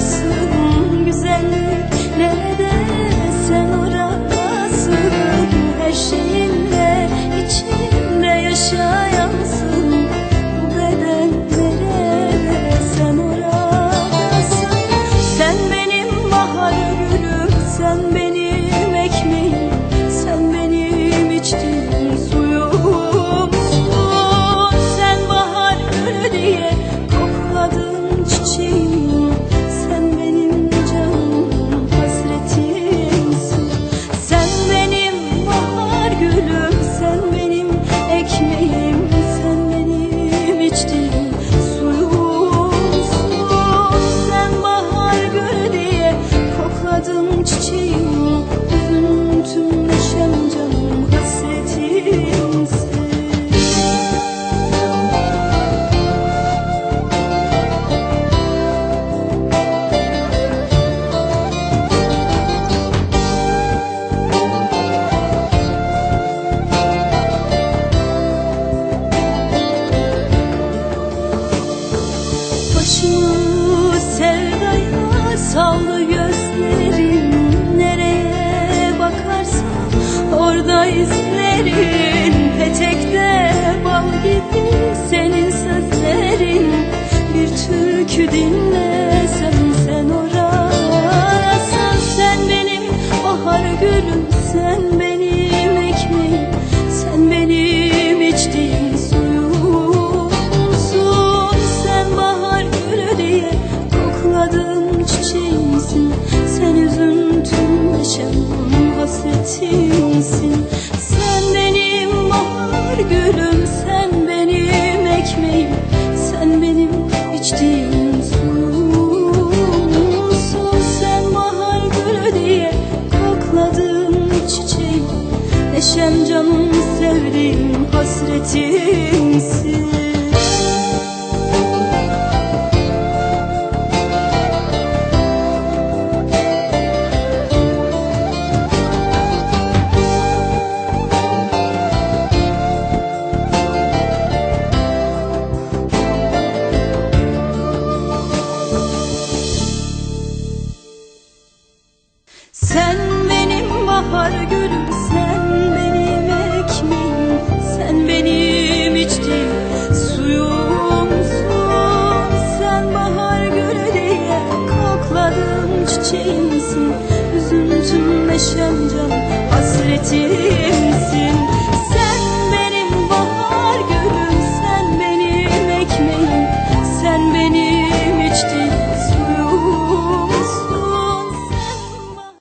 Aslın güzeli to me. türkü dinlesem sen orasan Sen benim bahar gülüm sen benim ekmeğim Sen benim içtiğim suyumsun. Sen bahar gülü diye kokladığım çiçeğimsin. Sen üzüntüm neşem hasretimsin 记。情。